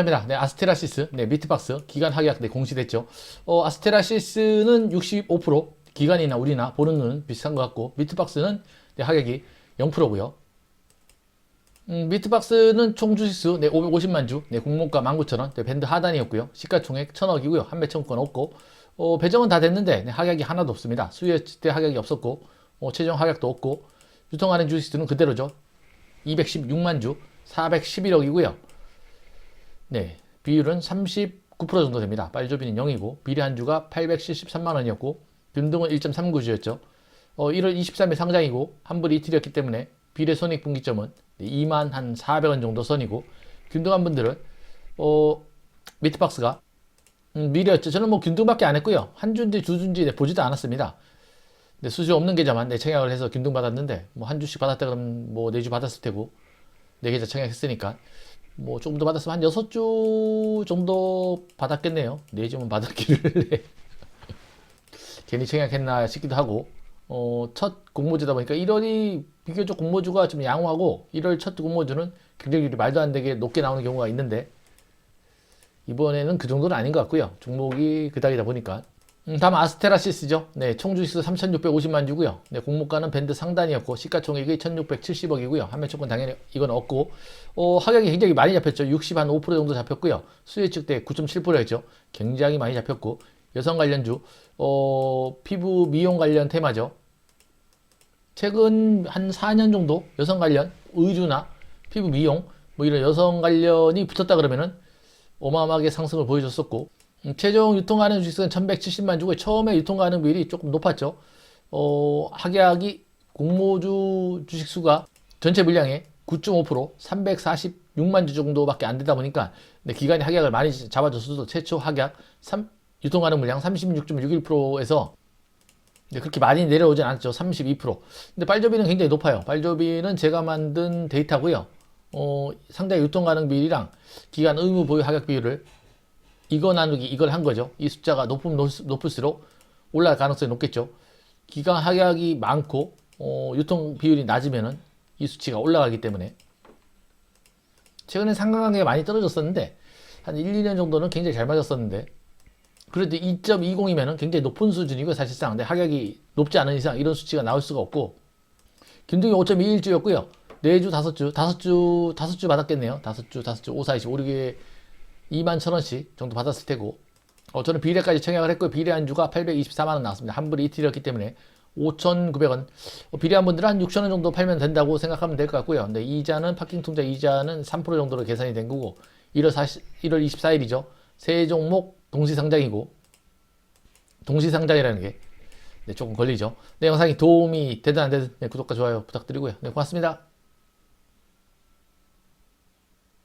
입니다. 네, 아스테라시스, 네, 미트박스 기간 하계약 네, 공시됐죠. 어, 아스테라시스는 65%, 기간이나 우리나 보는 눈은 비슷한 것 같고, 미트박스는 네, 하객이 0%고요. 음, 미트박스는 총 주식수 네, 550만 주, 네, 공모가 19,000원, 네, 밴드 하단이었고요. 시가총액 1,000억이고요. 한매 청구권 없고, 어, 배정은 다 됐는데 네, 하객이 하나도 없습니다. 수요일 때 하객이 없었고, 어, 최종 하객도 없고, 유통하는 주식수는 그대로죠. 216만 주, 411억이고요. 네, 비율은 39% 정도 됩니다. 빨조비는 0이고 비례 한주가 873만 원이었고 균등은 1.39주였죠. 어, 1월 23일 상장이고 환불이 이틀이었기 때문에 비례 손익 분기점은 2만 한 400원 정도 선이고 균등한 분들은 어, 미트박스가 음, 미래였죠. 저는 뭐 균등밖에 안 했고요. 한 주인지 두 주인지 네, 보지도 않았습니다. 네, 수수 없는 계좌만 내 청약을 해서 균등 받았는데 뭐 한 주씩 받았다 그러면 뭐네 주 받았을 테고 네 계좌 청약했으니까 뭐 조금 더 받았으면 한 여섯 주 정도 받았겠네요. 네 주면 받았기를 네. 괜히 청약했나 싶기도 하고 어, 첫 공모주다 보니까 1월이 비교적 공모주가 좀 양호하고 1월 첫 공모주는 경쟁률이 말도 안 되게 높게 나오는 경우가 있는데 이번에는 그 정도는 아닌 것 같고요. 종목이 그닥이다 보니까 음, 다음 아스테라시스죠. 네, 총주식수 3,650만 주고요. 네, 공모가는 밴드 상단이었고 시가총액이 1,670억이고요. 한매초권 당연히 이건 없고 어, 하격이 굉장히 많이 잡혔죠. 60한5% 정도 잡혔고요. 수혜 측대 9.7%였죠. 굉장히 많이 잡혔고 여성 관련주 어, 피부 미용 관련 테마죠. 최근 한 4년 정도 여성 관련 의주나 피부 미용 뭐 이런 여성 관련이 붙었다 그러면은 어마어마하게 상승을 보여줬었고 음, 최종 유통 가능 주식수는 1170만 주고 처음에 유통 가능 비율이 조금 높았죠. 어, 하계약이 공모주 주식수가 전체 물량의 9.5% 346만 주 정도밖에 안 되다 보니까 네, 기간이 하계약을 많이 잡아줬어도 최초 하계약 3, 유통 가능 물량 36.61%에서 네, 그렇게 많이 내려오진 않죠. 32%. 근데 빨조비는 굉장히 높아요. 빨조비는 제가 만든 데이터고요. 어, 상당히 유통 가능 비율이랑 기간 의무 보유 하격 비율을 이거 나누기 이걸 한 거죠. 이 숫자가 높으면 높- 높을수록 올라갈 가능성이 높겠죠. 기간 하격이 많고 어, 유통 비율이 낮으면은 이 수치가 올라가기 때문에 최근에 상관관계가 많이 떨어졌었는데 한 1, 2년 정도는 굉장히 잘 맞았었는데 그래도 2.20이면은 굉장히 높은 수준이고 사실상 근데 하격이 높지 않은 이상 이런 수치가 나올 수가 없고 김동희 5.21주였고요. 4주, 5주, 5주, 5주 받았겠네요. 5주, 5주, 5, 4, 20, 5, 6에 2만 1,000원씩 정도 받았을 테고 어, 저는 비례까지 청약을 했고 비례 한주가 824만 원 나왔습니다. 환불이 이틀이었기 때문에 5,900원. 어, 비례한 분들은 한 6,000원 정도 팔면 된다고 생각하면 될 것 같고요. 근데 이자는 파킹 통장 이자는 3% 정도로 계산이 된 거고 1월 40, 1월 24일이죠. 세 종목 동시 상장이고 동시 상장이라는 게 네, 조금 걸리죠. 네, 영상이 도움이 되든 안 되든 네, 구독과 좋아요 부탁드리고요. 네, 고맙습니다.